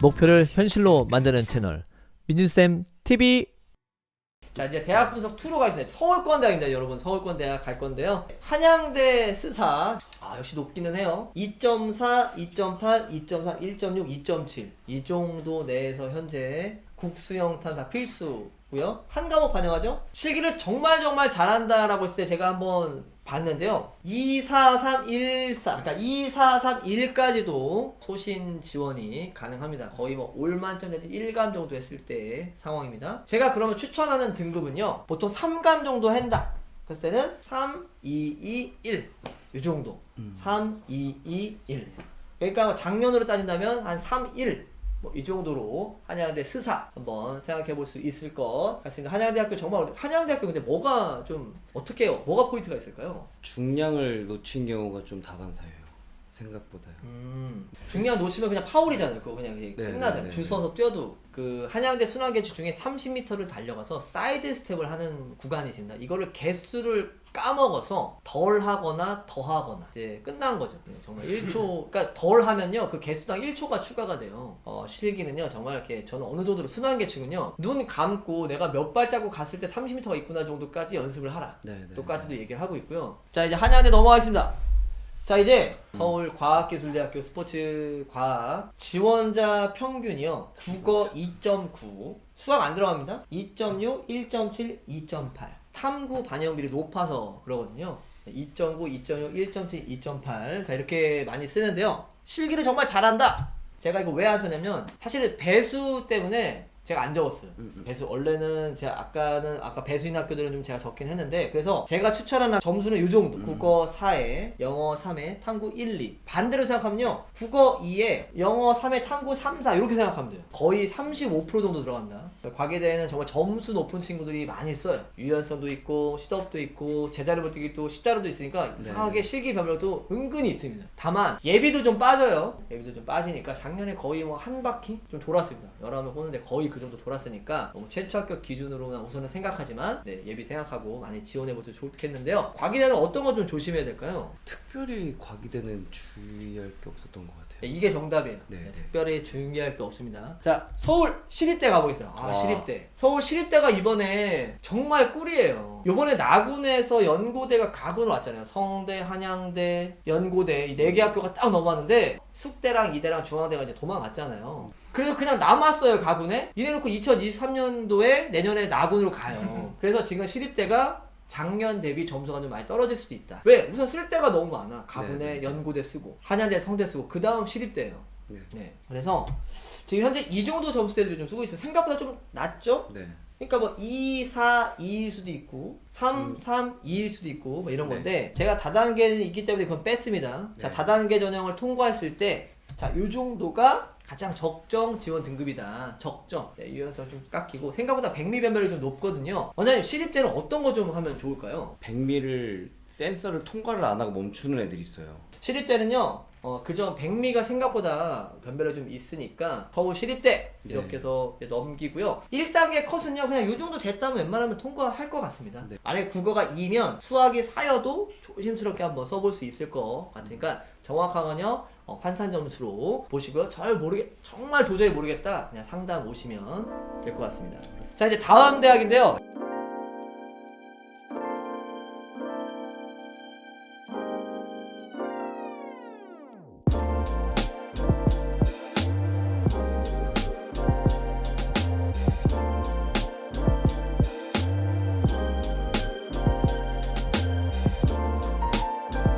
목표를 현실로 만드는 채널 민준쌤 TV 자 이제 대학 분석 2로 가겠습니다. 서울권 대학입니다 여러분. 서울권 대학 갈 건데요. 한양대 스사. 아 역시 높기는 해요. 2.4, 2.8, 2.4, 1.6, 2.7 이 정도 내에서 현재 국수영탄 다 필수 고요 한 과목 반영하죠 실기를 정말 정말 잘한다라고 했을 때 제가 한번 봤는데요 2, 4, 3, 1, 4 그러니까 2, 4, 3, 1까지도 소신 지원이 가능합니다 거의 뭐 올만점 내지 1감 정도 했을 때 상황입니다 제가 그러면 추천하는 등급은요 보통 3감 정도 한다 그랬을 때는 3, 2, 2, 1. 이 정도. 3, 2, 2, 1. 그러니까 뭐 작년으로 따진다면 한 3, 1. 뭐 이 정도로 한양대 스사 한번 생각해 볼 수 있을 것 같습니다. 한양대학교 정말 한양대학교 근데 뭐가 좀 어떻게? 뭐가 포인트가 있을까요? 중량을 놓친 경우가 좀 다반사예요. 생각보다요. 음, 중요한 놓치면 그냥 파울이잖아요. 그거 그냥 이게 네, 끝나잖아요. 네, 네, 줄 서서 뛰어도 그 한양대 순환개체 중에 30m를 달려가서 사이드 스텝을 하는 구간이 있습니다. 이거를 개수를 까먹어서 덜 하거나 더 하거나 이제 끝난 거죠. 네, 정말 1초, 그러니까 덜 하면요 그 개수당 1초가 추가가 돼요. 어, 실기는요 정말 이렇게 저는 어느 정도로 순환개체군요. 눈 감고 내가 몇 발자국 갔을 때 30m가 있구나 정도까지 연습을 하라. 네, 네. 또까지도 얘기를 하고 있고요. 자 이제 한양대 넘어가겠습니다. 자 이제 서울 과학기술대학교 스포츠과학 지원자 평균이요. 국어 2.9 수학 안 들어갑니다. 2.6 1.7 2.8 탐구 반영비율이 높아서 그러거든요. 2.9 2.6 1.7 2.8자 이렇게 많이 쓰는데요. 실기를 정말 잘한다. 제가 이거 왜안 썼냐면 사실은 배수 때문에 제가 안 적었어요. 배수 원래는 제가 아까는 아까 배수인 학교들은 좀 제가 적긴 했는데 그래서 제가 추천하는 점수는 이 정도. 국어 4에 영어 3에 탐구 1, 2. 반대로 생각하면요. 국어 2에 영어 3에 탐구 3, 4 이렇게 생각하면 돼요. 거의 35% 정도 들어갑니다. 과기대에는 정말 점수 높은 친구들이 많이 써요. 유연성도 있고 시덥도 있고 제자리 버티기 또 십자로도 있으니까 이상하게 실기 변별도 은근히 있습니다. 다만 예비도 좀 빠져요. 예비도 좀 빠지니까 작년에 거의 뭐 한 바퀴 좀 돌았습니다. 여러 명 보는데 거의 그 정도 돌았으니까 너무 최초 합격 기준으로만 우선은 생각하지만 네, 예비 생각하고 많이 지원해 보도 좋겠는데요. 과기대는 어떤 거 좀 조심해야 될까요? 특별히 과기대는 주의할 게 없었던 것 같아요. 네, 이게 정답이에요. 네, 네, 네. 특별히 중요할 게 없습니다. 자, 서울 시립대 가보겠어요. 아, 와. 시립대. 서울 시립대가 이번에 정말 꿀이에요. 이번에 나군에서 연고대가 가군을 왔잖아요. 성대, 한양대, 연고대 이 네 개 학교가 딱 넘어왔는데 숙대랑 이대랑 중앙대가 이제 도망갔잖아요. 그래서 그냥 남았어요 가군에. 이래놓고 2023년도에 내년에 나군으로 가요. 그래서 지금 시립대가 작년 대비 점수가 좀 많이 떨어질 수도 있다. 왜? 우선 쓸 데가 너무 많아. 가군에 네, 네. 연고대 쓰고 한양대 성대 쓰고 그 다음 시립대예요. 네. 네. 그래서 지금 현재 이 정도 점수대들이 좀 쓰고 있어요. 생각보다 좀 낮죠? 네. 그러니까 뭐 2, 4, 2일 수도 있고 3, 3, 2일 수도 있고 뭐 이런 네. 건데 제가 다단계는 있기 때문에 그건 뺐습니다. 자, 네. 다단계 전형을 통과했을 때 자, 요 정도가 가장 적정 지원 등급이다. 적정. 네, 유연성 좀 깎이고 생각보다 백미 변별이 좀 높거든요. 원장님 시립 때는 어떤 거 좀 하면 좋을까요? 백미를 센서를 통과를 안 하고 멈추는 애들이 있어요. 시립 때는요. 어, 그전 백미가 생각보다 변별이 좀 있으니까 서울 시립대 이렇게 네. 해서 넘기고요. 1단계 컷은요. 그냥 이 정도 됐다면 웬만하면 통과할 것 같습니다. 네. 만약에 국어가 2면 수학이 4여도 조심스럽게 한번 써볼 수 있을 것 같으니까 정확하건요. 어, 환산 점수로 보시고요. 잘 모르겠, 정말 도저히 모르겠다. 그냥 상담 오시면 될 것 같습니다. 자 이제 다음 대학인데요.